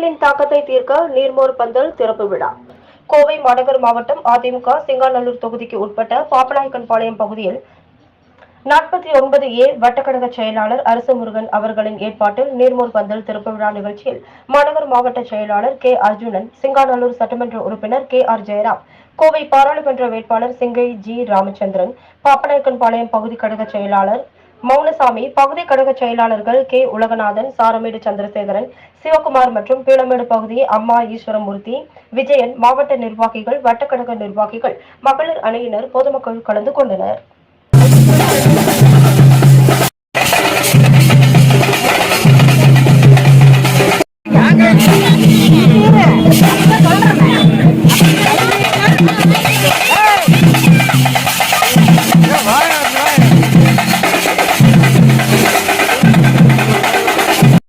தாக்கத்தை தீர்க்க நீர்மோர் பந்தல் திறப்பு விழா. கோவை மாநகர் மாவட்டம் அதிமுக சிங்காநல்லூர் தொகுதிக்கு உட்பட்ட பாப்பநாயக்கன்பாளையம் பகுதியில் நாற்பத்தி ஒன்பது ஏ வட்டக்கழக செயலாளர் அரசு முருகன் அவர்களின் ஏற்பாட்டில் நீர்மோர் பந்தல் திறப்பு விழா நிகழ்ச்சியில் மாநகர் மாவட்ட செயலாளர் கே அர்ஜுனன் சிங்காநல்லூர் சட்டமன்ற உறுப்பினர் கே ஆர் ஜெயராம் கோவை பாராளுமன்ற வேட்பாளர் சிங்கை ஜி ராமச்சந்திரன் பாப்பநாயக்கன்பாளையம் பகுதி கழக செயலாளர் மௌனசாமி பகுதி கழக செயலாளர்கள் கே. உலகநாதன் சாரமேடு சந்திரசேகரன் சிவகுமார் மற்றும் பீளமேடு பகுதி அம்மா ஈஸ்வரமூர்த்தி விஜயன் மாவட்ட நிர்வாகிகள் வட்டக்கழக நிர்வாகிகள் மகளிர் அணியினர் பொதுமக்கள் கலந்து கொண்டனர். சொல்றேன்